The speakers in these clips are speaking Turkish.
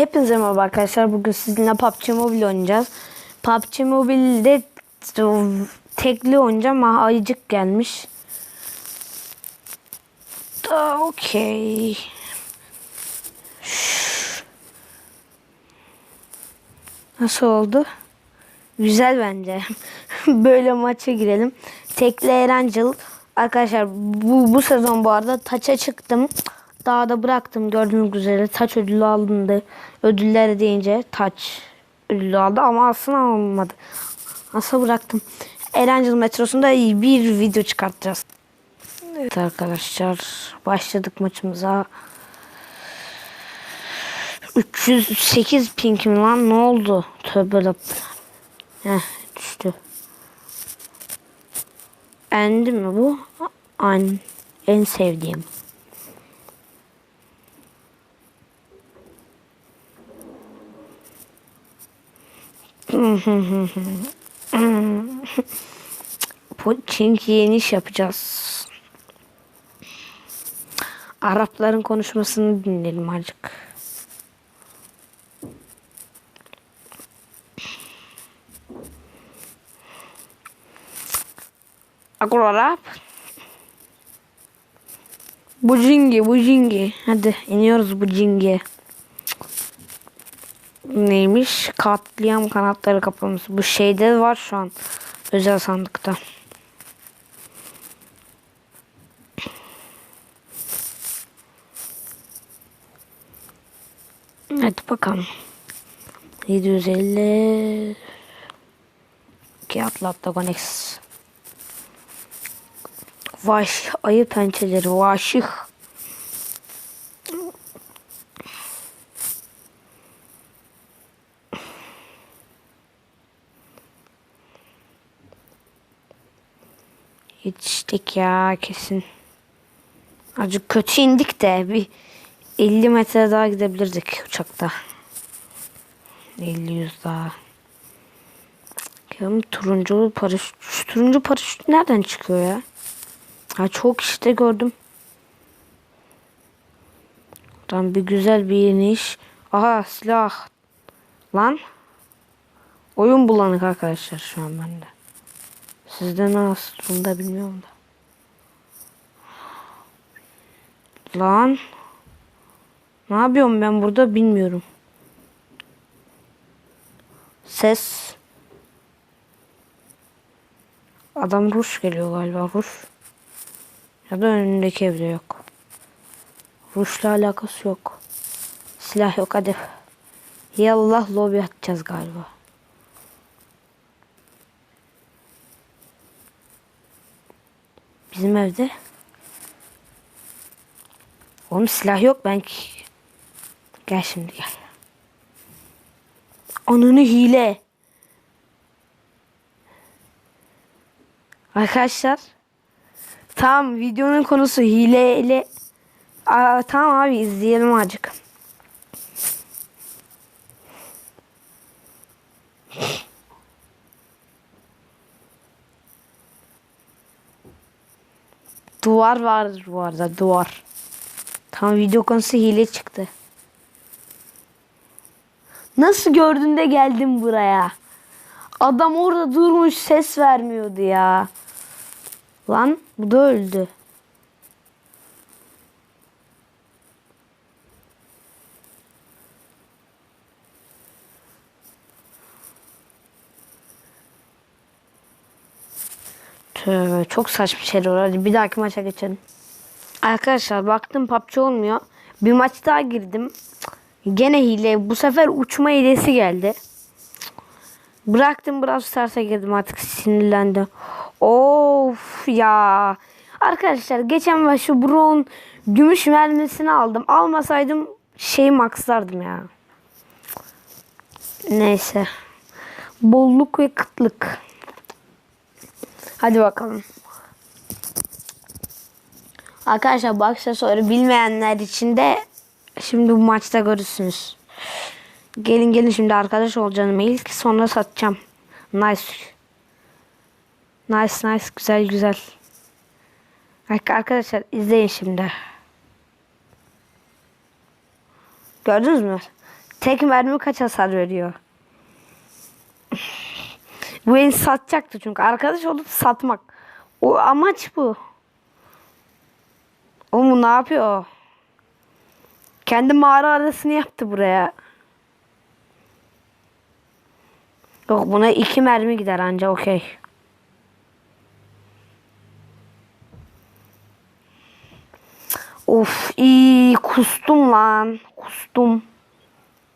Hepinize merhaba arkadaşlar. Bugün sizinle PUBG Mobile oynayacağız. PUBG Mobile'de tekli oynayacağım ama ayıcık gelmiş. Da okey. Nasıl oldu? Güzel bence. Böyle maça girelim. Tekli Erancıl. Arkadaşlar bu, bu sezon bu arada taça çıktım. Daha da bıraktım gördüğünüz üzere taç ödülü alındı. Ödüller deyince taç ödülü aldı ama aslında almadı. Asla bıraktım. Erencil metrosunda bir video çıkartacağız. Evet arkadaşlar başladık maçımıza. 308 pinkim lan ne oldu? Tövbe. Heh düştü. Endi mi bu? An en sevdiğim. Çünkü yeni iş yapacağız. Arapların konuşmasını dinleyelim azıcık. Akıl Arap. Bu cingi, bu cingi. Hadi iniyoruz bu cingi. Neymiş? Katliam kanatları kapaması. Bu şeyde var şu an. Özel sandıkta. Hadi bakalım. 750 ki atlatta Gonex. Vaş ayı pençeleri vaşık. Yetiştik ya kesin. Acık kötü indik de bir 50 metre daha gidebilirdik uçakta. 50 yüz daha. Ya turuncu paraşüt. Şu turuncu paraşüt nereden çıkıyor ya? Ha çok işte gördüm. Tam bir güzel bir iniş. Aha silah. Lan. Oyun bulanık arkadaşlar şu an bende. Sizde nasıl bunu da bilmiyorum da. Lan. Ne yapıyorum ben burada bilmiyorum. Ses. Adam Ruş geliyor galiba Ruş. Ya da önündeki evde yok. Ruş'la alakası yok. Silah yok hadi. Yallah lobi atacağız galiba. Bizim evde. Oğlum silah yok ben. Gel şimdi gel. Ananı hile. Arkadaşlar. Tamam videonun konusu hile ile. Aa, tamam abi izleyelim azıcık. Duvar vardır bu arada duvar. Tam video konusu hile çıktı. Nasıl gördün de geldim buraya? Adam orada durmuş ses vermiyordu ya. Lan bu da öldü. Tövbe çok saçma şeyler var. Hadi bir dahaki maça geçelim. Arkadaşlar baktım PUBG olmuyor. Bir maç daha girdim. Gene hile. Bu sefer uçma hilesi geldi. Bıraktım Brawl Stars'a girdim artık sinirlendim. Of ya. Arkadaşlar geçen ben şu Brown gümüş mermisini aldım. Almasaydım şey maxlardım ya. Neyse. Bolluk ve kıtlık. Hadi bakalım. Arkadaşlar bu aksesuarı bilmeyenler için de şimdi bu maçta görürsünüz. Gelin gelin şimdi arkadaş olacağım ilk sonra satacağım. Nice. Nice nice güzel güzel. Arkadaşlar izleyin şimdi. Gördünüz mü? Tek mermi kaç hasar veriyor? bu beni satacaktı çünkü. Arkadaş olup satmak. O amaç bu. O mu ne yapıyor? Kendi mağara arasını yaptı buraya. Yok buna iki mermi gider anca okey. Of iyi kustum lan. Kustum.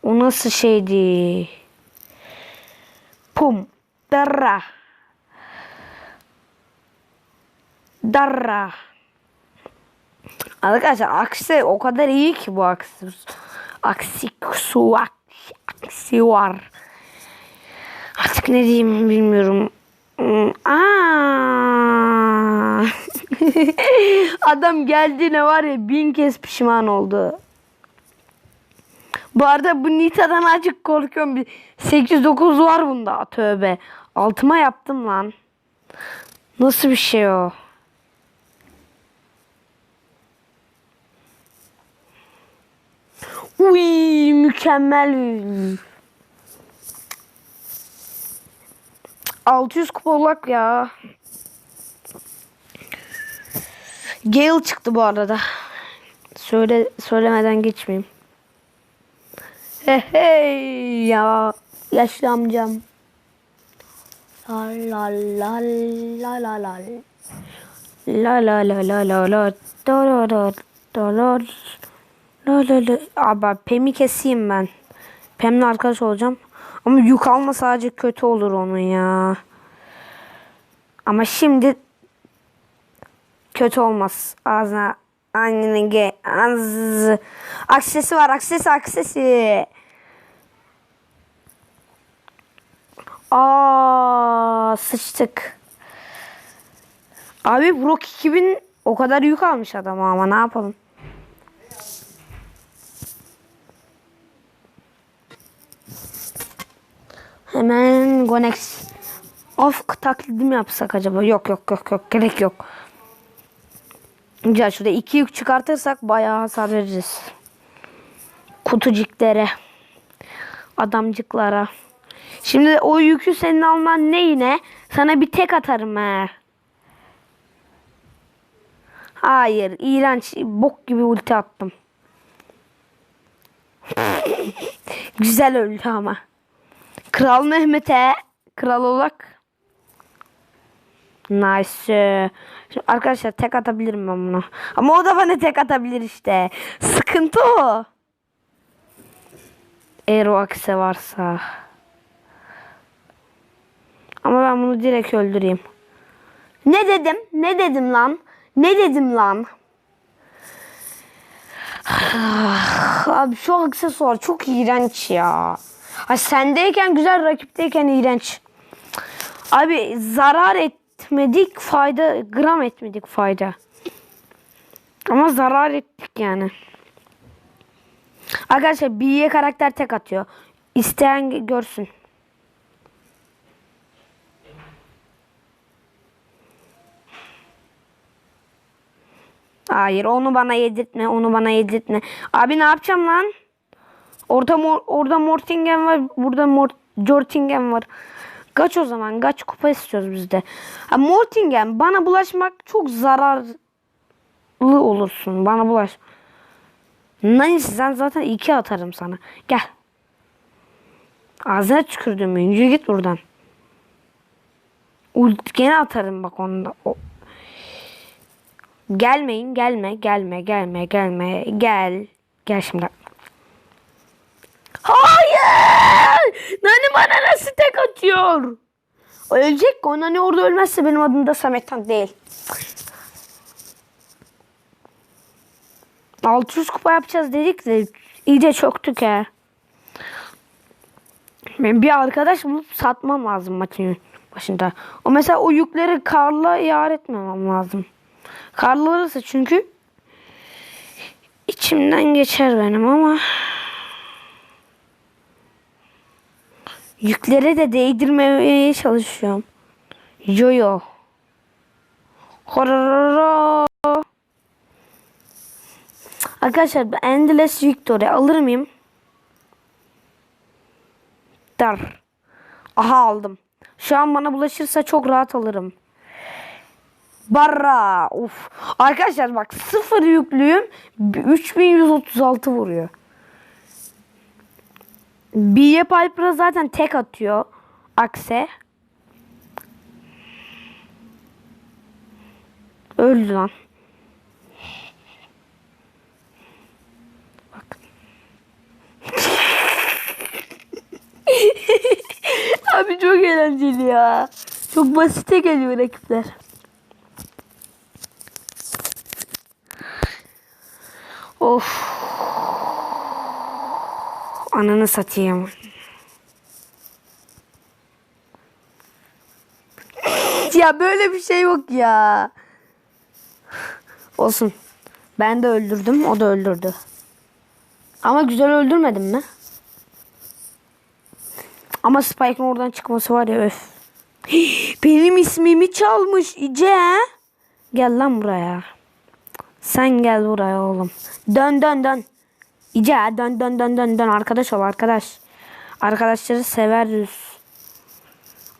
O nasıl şeydi? Pum. Darra. Darra. Arkadaşlar aksi o kadar iyi ki bu aksi. Aksi su aksi var. Artık ne diyeyim bilmiyorum. Hmm, Aa. Adam geldiğine var ya bin kez pişman oldu. Bu arada bu Nita'dan azıcık korkuyorum. Bir 8-9 var bunda. Tövbe. Altıma yaptım lan. Nasıl bir şey o? Uy mükemmel. 600 kupa olak ya. Gale çıktı bu arada. Söyle söylemeden geçmeyeyim. Hey hey ya yaşlı amcam. La la la la la la. La la la la la la. La la la la. Abi Pem'i keseyim ben. Pem'le arkadaş olacağım. Ama yük alma sadece kötü olur onun ya. Ama şimdi kötü olmaz. Ağzına annene ge az aksesi var aksesi aksesi. Aa sıçtık. Abi Brock 2000 o kadar yük almış adam ama ne yapalım. Hemen Gonex. Of taklidi mi yapsak acaba? Yok yok yok yok gerek yok. Güzel şurada iki yük çıkartırsak bayağı hasar veririz. Kutuciklere. Adamcıklara. Şimdi o yükü senin alman ne yine? Sana bir tek atarım he. Hayır. iğrenç. Bok gibi ulti attım. Güzel öldü ama. Kral Mehmet'e kral olarak. Nice. Şimdi arkadaşlar tek atabilirim ben bunu. Ama o da bana tek atabilir işte. Sıkıntı o. Eğer o akse varsa. Ama ben bunu direkt öldüreyim. Ne dedim? Ne dedim lan? Ne dedim lan? Abi şu aksesuar çok iğrenç ya. Ha sendeyken güzel rakipteyken iğrenç. Abi zarar etmedik fayda gram etmedik fayda. Ama zarar ettik yani. Arkadaşlar B'ye karakter tek atıyor. İsteyen görsün. Hayır onu bana yedirtme onu bana yedirtme. Abi ne yapacağım lan? Orada mor, orada Mortingen var. Burada Mort, Jortingen var. Kaç o zaman. Kaç kupa istiyoruz biz de. Ha, Mortingen bana bulaşmak çok zararlı olursun. Bana bulaş. Neyse sen zaten iki atarım sana. Gel. Ağzına tükürdüm. Yürü git buradan. Ult gene atarım bak onda. O. Gelmeyin gelme gelme gelme gelme gel. Gel şimdi. Hayır! Nani bana nasıl tek atıyor? Ölecek ki. O Nani orada ölmezse benim adım da Samet Tank değil. 600 kupa yapacağız dedik de iyice çöktük he. Ben bir arkadaş bulup satmam lazım maçın başında. O mesela o yükleri karla yar etmemem lazım. Karlı olursa çünkü içimden geçer benim ama Yüklere de değdirmemeye çalışıyorum. Yo-yo. Horororo. Arkadaşlar ben Endless Victory alır mıyım? Dar. Aha aldım. Şu an bana bulaşırsa çok rahat alırım. Barra. Uf. Arkadaşlar bak sıfır yüklüyüm. 3136 vuruyor. Biye Piper'a zaten tek atıyor. Akse. Öldü lan. Bak. Abi çok eğlenceli ya. Çok basite geliyor rakipler. Of. Ananı satayım. ya böyle bir şey yok ya. Olsun. Ben de öldürdüm, o da öldürdü. Ama güzel öldürmedim mi? Ama Spike'ın oradan çıkması var ya öf. Benim ismimi çalmış İce. Gel lan buraya. Sen gel buraya oğlum. Dön dön dön. İce dön dön dön dön dön. Arkadaş ol arkadaş. Arkadaşları severiz.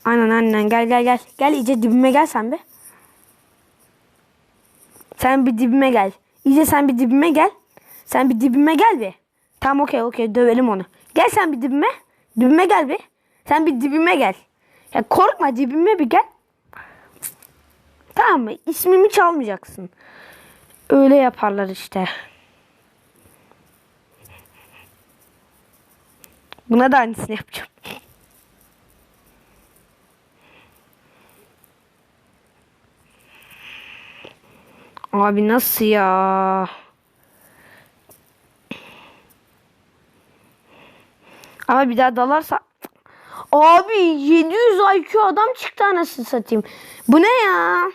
Aynen aynen gel gel gel. Gel İce dibime gel sen bir. Sen bir dibime gel. İyice sen bir dibime gel. Sen bir dibime gel bir. Tamam okey okey dövelim onu. Gel sen bir dibime. Dibime gel bir. Sen bir dibime gel. Ya korkma dibime bir gel. Tamam mı? İsmimi çalmayacaksın. Öyle yaparlar işte. Buna da aynısını yapacağım. Abi nasıl ya? Ama bir daha dalarsa... Abi 700 IQ adam çıktı anasını satayım. Bu ne ya?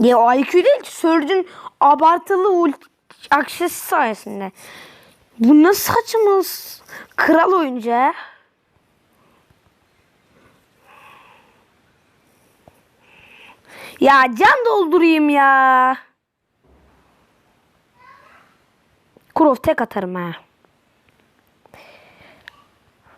Ya IQ değil ki Surge'ün abartılı ult akşesi sayesinde. Bu nasıl saçma kral oyuncu? Ya can doldurayım ya. Kurov tek atarım ha.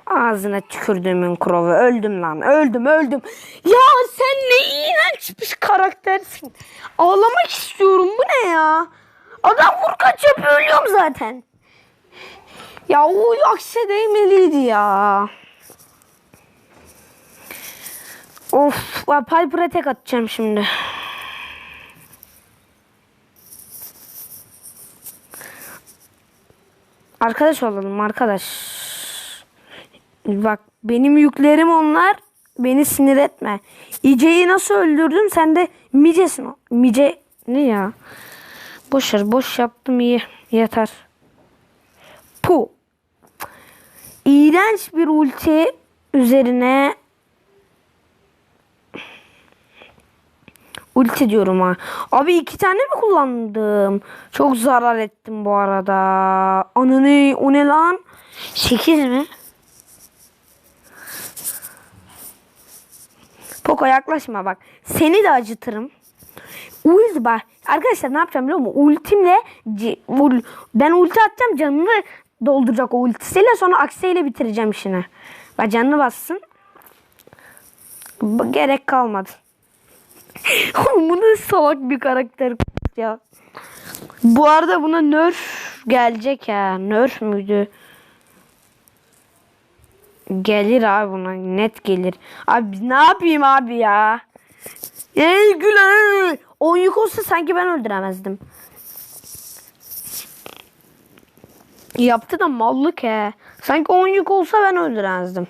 Ağzına tükürdüğümün Kurov'u. Öldüm lan. Öldüm öldüm. Ya sen ne iğrenç bir karaktersin. Ağlamak istiyorum. Bu ne ya? Adam vur kaç yapıyor ölüyorum zaten. Ya o akse değmeliydi ya. Of, Piper'a tek atacağım şimdi. Arkadaş olalım arkadaş. Bak benim yüklerim onlar. Beni sinir etme. İce'yi nasıl öldürdüm? Sen de Mice'sin. Mice ne ya? Boş ver. Boş yaptım iyi. Yeter. Pu. İğrenç bir ulti üzerine Ulti diyorum ha. Abi iki tane mi kullandım? Çok zarar ettim bu arada. Ananı o ne lan? Sekiz mi? Poco yaklaşma bak. Seni de acıtırım. Ulti bak. Arkadaşlar ne yapacağım biliyor musun? Ultimle ben ulti atacağım canını dolduracak o ultisiyle sonra aksiyle bitireceğim işini. Bak canını bassın. Gerek kalmadı. Bu ne salak bir karakter ya. Bu arada buna nerf gelecek ya. Nerf müydü? Gelir abi buna net gelir. Abi ne yapayım abi ya? Ey gülen. 10 yük olsa sanki ben öldüremezdim. Yaptı da mallık he. Sanki 10 yük olsa ben öldüremezdim.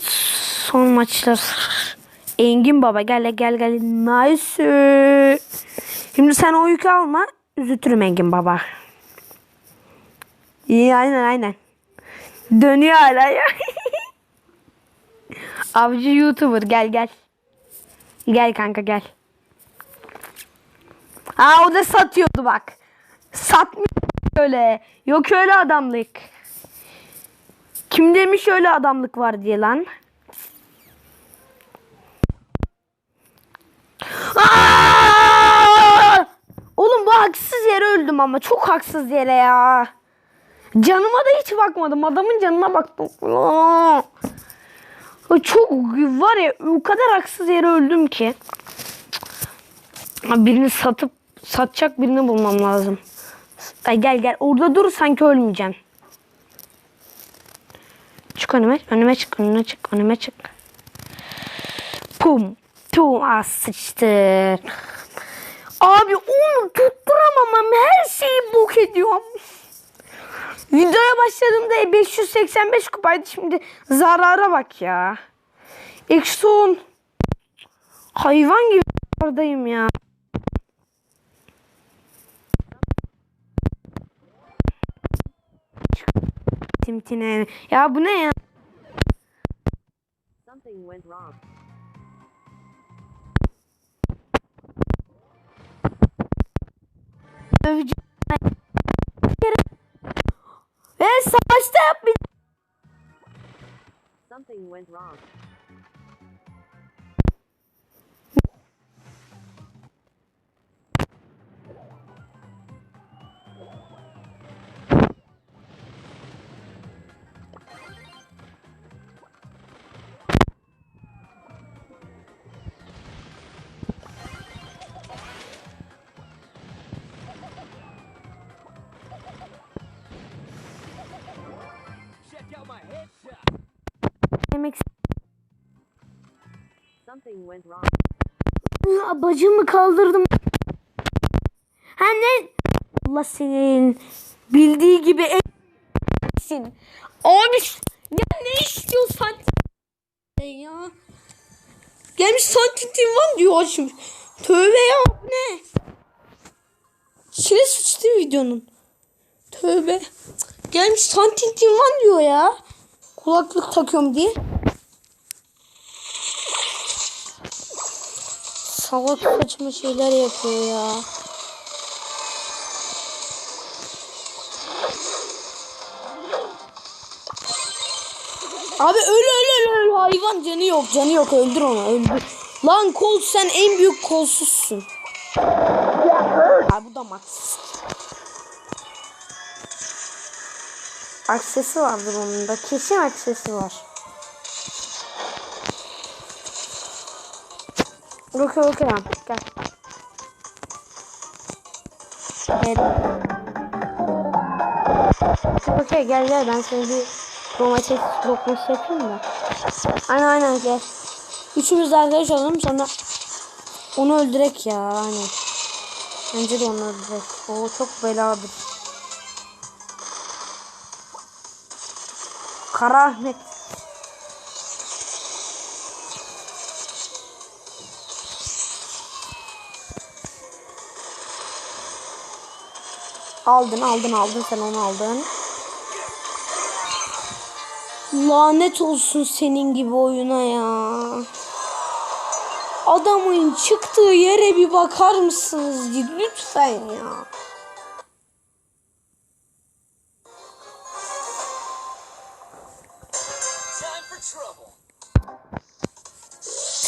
Son maçlar. Engin baba gel gel gel. Nice. Şimdi sen o yükü alma. Üzütürüm Engin baba. İyi aynen aynen. Dönüyor hala ya. Avcı YouTuber gel gel. Gel kanka gel. Ha o da satıyordu bak. Satmıyor öyle. Yok öyle adamlık. Kim demiş öyle adamlık var diye lan. Aa! Oğlum bu haksız yere öldü. öldüm ama çok haksız yere ya. Canıma da hiç bakmadım. Adamın canına baktım. Aa! Çok var ya o kadar haksız yere öldüm ki. Birini satıp satacak birini bulmam lazım. Ay gel gel orada dur sanki ölmeyeceksin. Çık önüme, önüme çık, önüme çık, önüme çık. Pum, pum, ah sıçtır. Abi onu tutturamamam, her şeyi bok ediyorum. Videoya başladığımda 585 kupaydı şimdi zarara bak ya. Eksi 10. Hayvan gibi oradayım ya. Timtine. Ya bu ne ya? Something went wrong. Övücü. Something went wrong. Bacımı kaldırdım. Ha ne? Allah senin bildiği gibi etsin. Abi ya ne istiyorsan ya. Gelmiş santitim var diyor açmış. Tövbe ya ne? İçine sıçtı videonun. Tövbe. Gelmiş santitim var diyor ya. Kulaklık takıyorum diye. Salak saçma şeyler yapıyor ya. Abi öl öl öl öl hayvan canı yok canı yok öldür onu öldür. Lan kol sen en büyük kolsuzsun. Ha bu da max. Aksesi vardır onun da kesin aksesi var. Okey okey gel. Gel. Okey gel gel ben sana bir domates lokması yapayım da. Aynen aynen gel. Üçümüz arkadaş olalım sonra onu öldürek ya aynen. Bence de onu öldürek. O çok beladır. Kara Ahmet. Aldın aldın aldın sen onu aldın. Lanet olsun senin gibi oyuna ya. Adamın çıktığı yere bir bakar mısınız lütfen ya.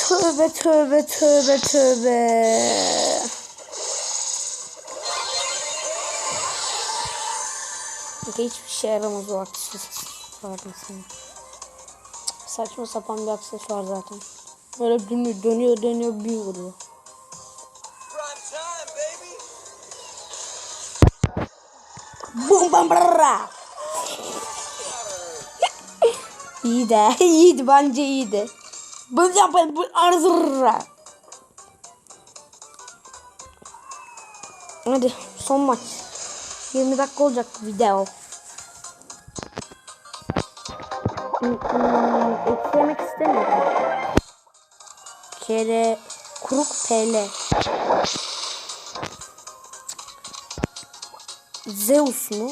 Tövbe tövbe tövbe tövbe. Hiçbir şey yaramaz o aksesuar senin. Saçma sapan bir aksesuar zaten. Böyle dönüyor dönüyor dönüyor bir vuruyor. Bum bam brrra. iyi de iyiydi bence iyiydi. Bum bam arzırra. Hadi son maç. 20 dakika olacak video. Eklemek istemiyorum. Kere kuruk PL. Zeus mu?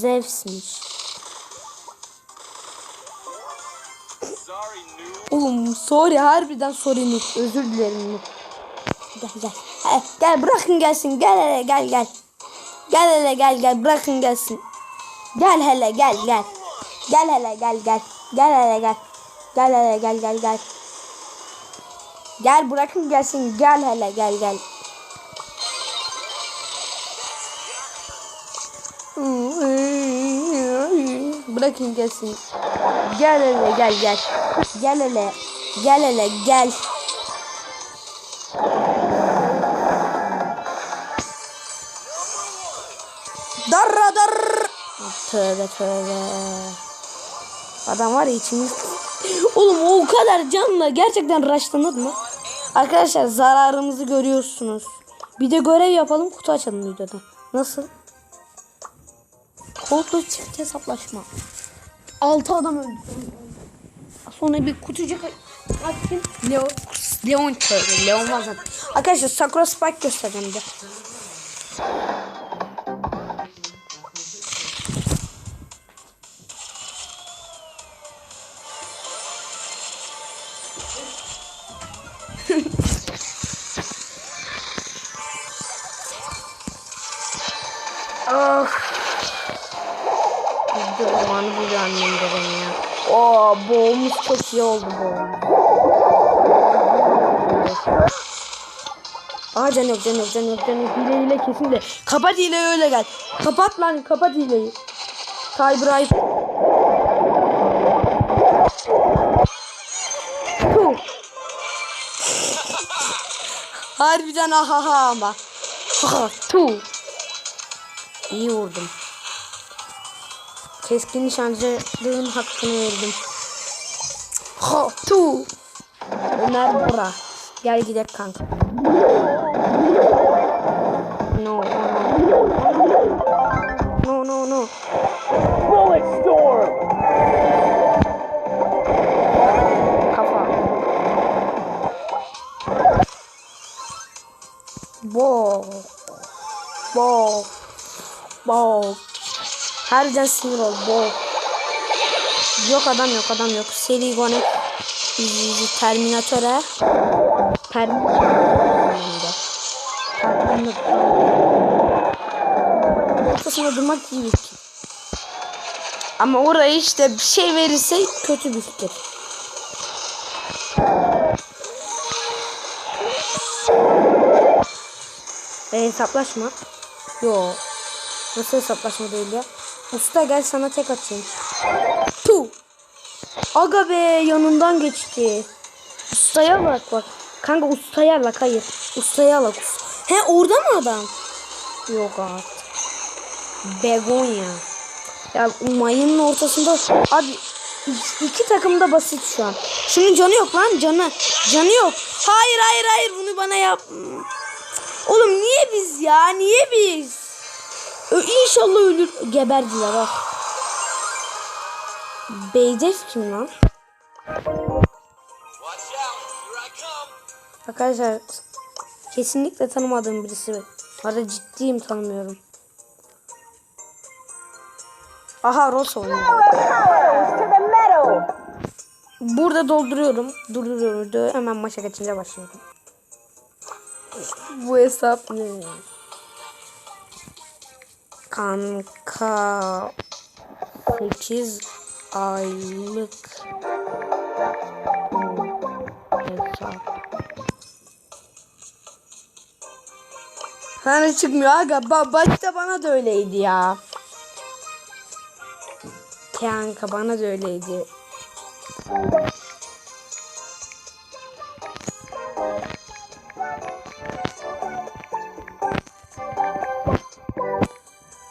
Zeus'miş. Oğlum sorry harbiden sorry Nuh. Özür dilerim. Gel gel. He, gel bırakın gelsin. Gel gel gel. Gel hele gel gel bırakın gelsin. Gel hele gel gel. Gel hele gel gel. Gel hele gel. Gel hele gel gel gel. Gel bırakın gelsin. Gel hele gel gel. Bırakın gelsin. Gel hele gel gel. Gel hele. Gel hele gel. Darra dar. Tövbe tövbe. Adam var ya içimiz. Oğlum o kadar canla gerçekten raşlanır mı? Arkadaşlar zararımızı görüyorsunuz. Bir de görev yapalım kutu açalım videoda. Nasıl? Kodlu çift hesaplaşma. 6 adam öldü. Sonra bir kutucuk açayım. Leon, Leon tövbe. Leon var zaten. Arkadaşlar Sakura Spike göstereceğim bir de. Oh. Bir de zamanı buluyor annem de beni ya. Oo boğumuz çok iyi oldu boğumuz. Aa can yok can yok can yok can yok. Hile hile kesin de. Kapat hileyi öyle gel. Kapat lan kapat hileyi. Taybray. Puh. Harbiden ahaha ama. Ha, tu. İyi vurdum. Keskin nişancılığın hakkını verdim. Ha tu. Ömer bura. Gel gidelim kanka. No. No, Harbiden sinir ol. Bo. Yok adam yok adam yok. Seri Gonek. Bizi Terminatöre. Terminatöre. Ortasında durmak iyi bir fikir. Ama oraya işte bir şey verirse kötü bir fikir. E, hesaplaşma. Yo. Nasıl hesaplaşma değil ya? Usta gel sana tek atayım. Tu. Aga be yanından geçti. Ustaya bak bak. Kanka ustaya bak hayır. Ustaya bak. He orada mı adam? Yok artık. Begonya. Ya mayının ortasında abi iki takım da basit şu an. Şunun canı yok lan canı. Canı yok. Hayır hayır hayır bunu bana yap. Oğlum niye biz ya? Niye biz? İnşallah ölür. Geberdiler bak. Beyzef kim lan? Arkadaşlar kesinlikle tanımadığım birisi. Arada ciddiyim tanımıyorum. Aha Ross oynuyor. Burada dolduruyorum. Durduruyorum. Dur, Hemen maça geçince başlıyorum. Bu hesap ne? Kanka 8 aylık hesap. Hani çıkmıyor aga. Ba başta bana da öyleydi ya. Kanka bana da öyleydi.